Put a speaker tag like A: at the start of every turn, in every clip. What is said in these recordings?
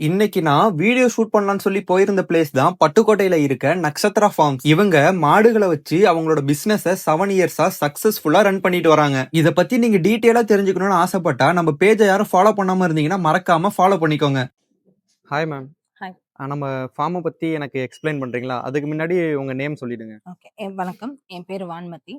A: இன்னைக்கு நான் video shoot பண்ணலாம்னு சொல்லி போயிருந்த பிளேஸ் தான் பட்டுக்கோட்டையில இருக்க நக்ஷத்ரா ஃபார்ம்ஸ் இவங்க மாடுகளை வச்சு அவங்களோட பிசினஸ செவன் இயர்ஸா சக்சஸ்ஃபுல்லா ரன் பண்ணிட்டு வராங்க. இத பத்தி நீங்க டீட்டெயிலா தெரிஞ்சுக்கணும்னு ஆசைப்பட்டா நம்ம பேஜை யாரும் ஃபாலோ பண்ணாம இருந்தீங்கன்னா மறக்காம ஃபாலோ பண்ணிக்கோங்க. Hi ma'am
B: Hi.
A: நம்ம ஃபார்மை பத்தி எனக்கு எக்ஸ்பிளைன் பண்றீங்களா? அதுக்கு முன்னாடி உங்க நேம் சொல்லிடுங்க.
B: ஓகே வணக்கம். என் பேர் வான்மதி.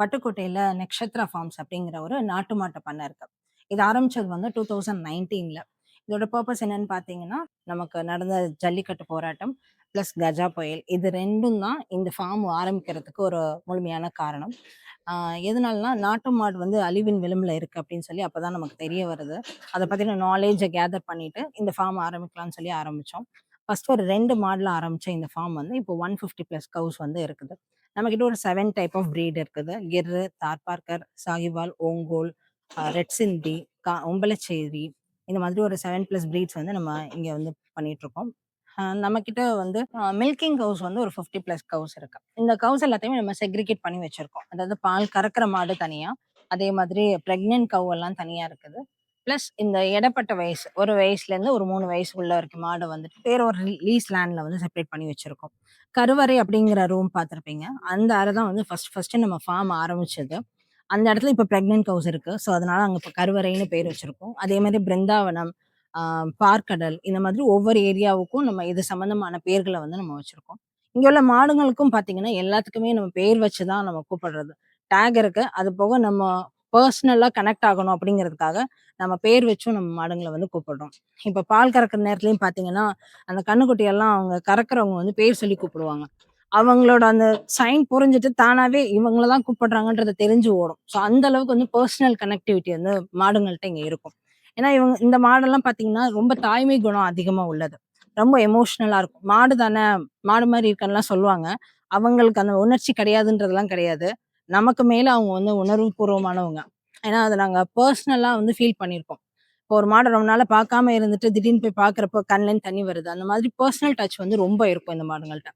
B: பட்டுக்கோட்டையில் நக்ஷத்ரா ஃபார்ம்ஸ் அப்படிங்கிற ஒரு நாட்டு மாட்டு பண்ணை இருக்கு. இது ஆரம்பிச்சது வந்து டூ தௌசண்ட் நைன்டீனில் இதோட பர்பஸ் என்னன்னு பார்த்தீங்கன்னா நமக்கு நடந்த ஜல்லிக்கட்டு போராட்டம் ப்ளஸ் கஜா புயல் இது ரெண்டும் தான் இந்த ஃபார்ம் ஆரம்பிக்கிறதுக்கு ஒரு முழுமையான காரணம். ஆஹ் எதனாலனா நாட்டு மாடு வந்து அழிவின் விளிம்பில் இருக்குது அப்படின்னு சொல்லி அப்போ தான் நமக்கு தெரிய வருது. அதை பற்றின நாலேஜை கேதர் பண்ணிட்டு இந்த ஃபார்ம் ஆரம்பிக்கலாம்னு சொல்லி ஆரம்பித்தோம் ஃபர்ஸ்ட் ஒரு ரெண்டு மாடல ஆரம்பித்த இந்த ஃபார்ம் வந்து இப்போ ஒன் ஃபிஃப்டி ப்ளஸ் கவுஸ் வந்து இருக்குது. நம்மக்கிட்ட ஒரு செவன் டைப் ஆஃப் ப்ரீட் இருக்குது. கிர்ரு தார்பார்க்கர் சாகிவால் ஓங்கோல் ரெட் சிந்தி கா ஒம்பலச்சேரி இந்த மாதிரி ஒரு செவன் ப்ளஸ் ப்ரீட்ஸ் வந்து நம்ம இங்கே வந்து பண்ணிகிட்ருக்கோம் நம்மக்கிட்ட வந்து மில்கிங் கவுஸ் வந்து ஒரு ஃபிஃப்டி ப்ளஸ் கவுஸ் இருக்கு. இந்த கவுஸ் எல்லாத்தையுமே நம்ம செக்ரிகேட் பண்ணி வச்சுருக்கோம். அதாவது பால் கறக்கிற மாடு தனியாக அதே மாதிரி ப்ரெக்னென்ட் கவு எல்லாம் தனியாக இருக்குது. ப்ளஸ் இந்த இடப்பட்ட வயசு ஒரு வயசுலேருந்து ஒரு மூணு வயசு உள்ள வரைக்கும் மாடை வந்துட்டு வேற ஒரு லீஸ் லேண்டில் வந்து செப்பரேட் பண்ணி வச்சுருக்கோம். கருவறை அப்படிங்கிற ரூம் பார்த்துருப்பீங்க. அந்த அறை தான் வந்து ஃபஸ்ட் ஃபஸ்ட்டு நம்ம ஃபார்ம் ஆரம்பிச்சது. அந்த இடத்துல இப்போ ப்ரெக்னென்ட் கவுஸ் இருக்குது ஸோ அதனால் அங்கே இப்போ கருவறைன்னு பேர் வச்சுருக்கோம். அதே மாதிரி பிருந்தாவனம் பார்க்கடல் இந்த மாதிரி ஒவ்வொரு ஏரியாவுக்கும் நம்ம இது சம்மந்தமான பேர்களை வந்து நம்ம வச்சுருக்கோம். இங்கே உள்ள மாடுங்களுக்கும் பார்த்தீங்கன்னா எல்லாத்துக்குமே நம்ம பேர் வச்சு தான் நம்ம கூப்பிடுறது. டேக் இருக்குது அது போக நம்ம பர்சனலாக கனெக்ட் ஆகணும் அப்படிங்கிறதுக்காக நம்ம பேர் வச்சும் நம்ம மாடுங்களை வந்து கூப்பிடுறோம். இப்போ பால் கறக்கிற நேரத்துலையும் பார்த்தீங்கன்னா அந்த கண்ணுக்குட்டியெல்லாம் அவங்க கறக்குறவங்க வந்து பேர் சொல்லி கூப்பிடுவாங்க. அவங்களோட அந்த சைன் புரிஞ்சுட்டு தானாவே இவங்கள தான் கூப்பிடுறாங்கன்றத தெரிஞ்சு ஓடும். ஸோ அந்த அளவுக்கு வந்து பர்சனல் கனெக்டிவிட்டி வந்து மாடுங்கள்ட்ட இங்கே இருக்கும். ஏன்னா இவங்க இந்த மாடெல்லாம் பாத்தீங்கன்னா ரொம்ப தாய்மை குணம் அதிகமா உள்ளது. ரொம்ப எமோஷ்னலாக இருக்கும். மாடு தானே மாடு மாதிரி இருக்கன்னுலாம் சொல்லுவாங்க. அவங்களுக்கு அந்த உணர்ச்சி கிடையாதுன்றதெல்லாம் கிடையாது. நமக்கு மேல அவங்க வந்து உணர்வு பூர்வமானவங்க. ஏன்னா அதை நாங்க பர்சனலாக வந்து ஃபீல் பண்ணியிருக்கோம். இப்போ ஒரு மாடை ரொம்ப நாளாக பார்க்காம இருந்துட்டு திடீர்னு போய் பார்க்குறப்போ கண்ணுலேருந்து தண்ணி வருது. அந்த மாதிரி பர்சனல் டச் வந்து ரொம்ப இருக்கும் இந்த மாடுங்கள்ட்ட.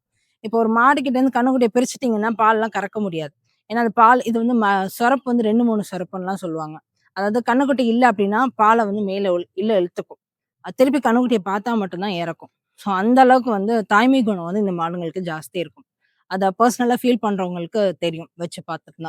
B: இப்போ ஒரு மாடு இருந்து கண்ணுக்குட்டியை பிரிச்சிட்டிங்கன்னா பால்லாம் கறக்க முடியாது. ஏன்னா அது பால் இது வந்து ம சுரப்பு வந்து ரெண்டு மூணு சுரப்புன்னுலாம் சொல்லுவாங்க. அதாவது கண்ணுக்குட்டி இல்லை அப்படின்னா பாலை வந்து மேலே இல்லை இழுத்துக்கும். அது திருப்பி கண்ணுக்குட்டியை பார்த்தா மட்டும்தான் இறக்கும். ஸோ அந்த அளவுக்கு வந்து தாய்மை குணம் வந்து இந்த மாடுங்களுக்கு ஜாஸ்தி இருக்கும். அதை பர்சனலாக ஃபீல் பண்ணுறவங்களுக்கு தெரியும் வச்சு பார்த்துட்டு